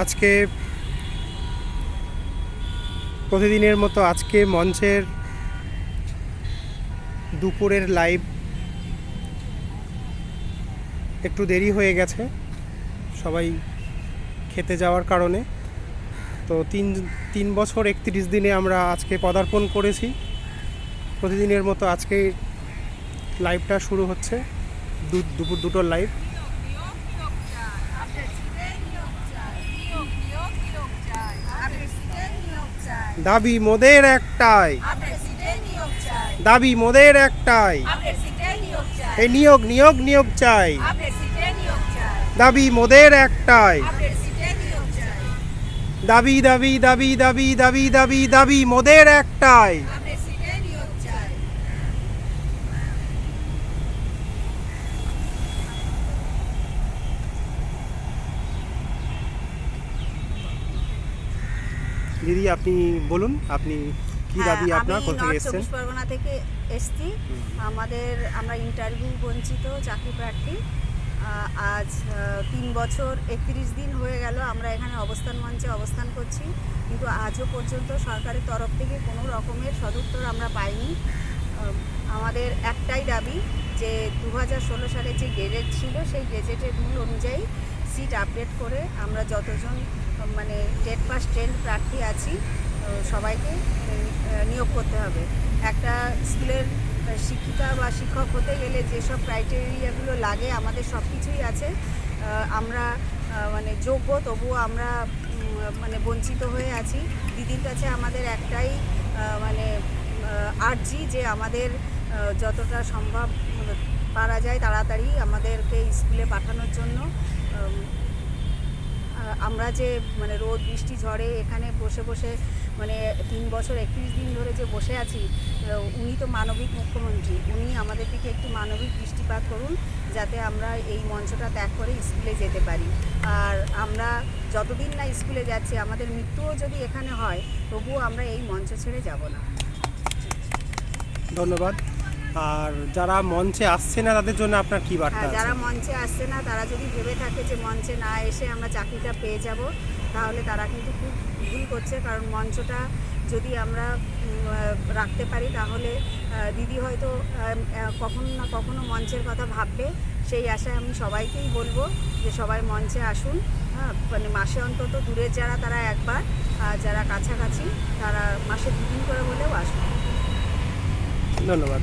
আজকে প্রতিদিনের মতো আজকে মঞ্চের দুপুরের লাইভ একটু দেরি হয়ে গেছে। সবাই খেতে যাওয়ার কারণে। তো তিন তিন বছর একত্রিশ দিনে আমরা আজকে পদার্পণ করেছি। প্রতিদিনের মতো আজকে লাইভটা শুরু হচ্ছে। দুপুর দুটোর লাইভ দাবি মোদের একটাই। দাবি মোদের একটাই। এই নিয়োগ নিয়োগ নিয়োগ চাই। দাবি মোদের একটাই। দাবি দাবি দাবি দাবি দাবি দাবি দাবি মোদের একটাই। দিদি আপনি বলুন আপনি কি দাবি হ্যাঁ, আপনার কোথা থেকে এসেছেন? চব্বিশ পরগনা থেকে এসছি। আমাদের আমরা ইন্টারভিউ বঞ্চিত চাকরি প্রার্থী। আজ তিন বছর একত্রিশ দিন হয়ে গেল আমরা এখানে অবস্থান মঞ্চে অবস্থান করছি। কিন্তু আজও পর্যন্ত সরকারের তরফ থেকে কোনো রকমের সদুত্তর আমরা পাইনি। আমাদের একটাই দাবি যে দু হাজার ষোলো সালে যে গেজেট ছিল সেই গেজেটের রুল অনুযায়ী সিট আপডেট করে আমরা যতজন মানে টেট পাস ট্রেন্ড প্রার্থী আছি সবাইকে নিয়োগ করতে হবে। একটা স্কুলের শিক্ষিকা বা শিক্ষক হতে গেলে যেসব ক্রাইটেরিয়াগুলো লাগে, আমাদের সব কিছুই আছে। আমরা মানে যোগ্য, তবুও আমরা মানে বঞ্চিত হয়ে আছি। দিদির কাছে আমাদের একটাই মানে আর্জি যে আমাদের যতটা সম্ভব মানে পারা যায় তাড়াতাড়ি আমাদেরকে স্কুলে পাঠানোর জন্য। আমরা যে মানে রোদ, বৃষ্টি, ঝড়ে এখানে বসে বসে মানে তিন বছর, একত্রিশ দিন ধরে যে বসে আছি উনি তো মানবিক মুখ্যমন্ত্রী। উনি আমাদের দিকে একটু মানবিক দৃষ্টিপাত করুন, যাতে আমরা এই মঞ্চটা ত্যাগ করে স্কুলে যেতে পারি। আর আমরা যতদিন না স্কুলে যাচ্ছি, আমাদের মৃত্যুও যদি এখানে হয়, তবুও আমরা এই মঞ্চ ছেড়ে যাব না। ধন্যবাদ। আর যারা মঞ্চে আসছে না তাদের জন্য আপনার কি বার্তা হ্যাঁ আছে? যারা মঞ্চে আসছে না তারা যদি ভেবে থাকে যে মঞ্চে না এসে আমরা চাকরিটা পেয়ে যাব তাহলে তারা কিন্তু খুব ভুল করছে। কারণ মঞ্চটা যদি আমরা রাখতে পারি তাহলে দিদি হয়তো কখনো না কখনো মঞ্চের কথা ভাববে। সেই আশায় আমি সবাইকেই বলব যে সবাই মঞ্চে আসুন। হ্যাঁ মানে মাসে অন্তত দূরের যারা তারা একবার আর যারা কাছাকাছি তারা মাসে দুদিন করে হলেও আসুন। ধন্যবাদ।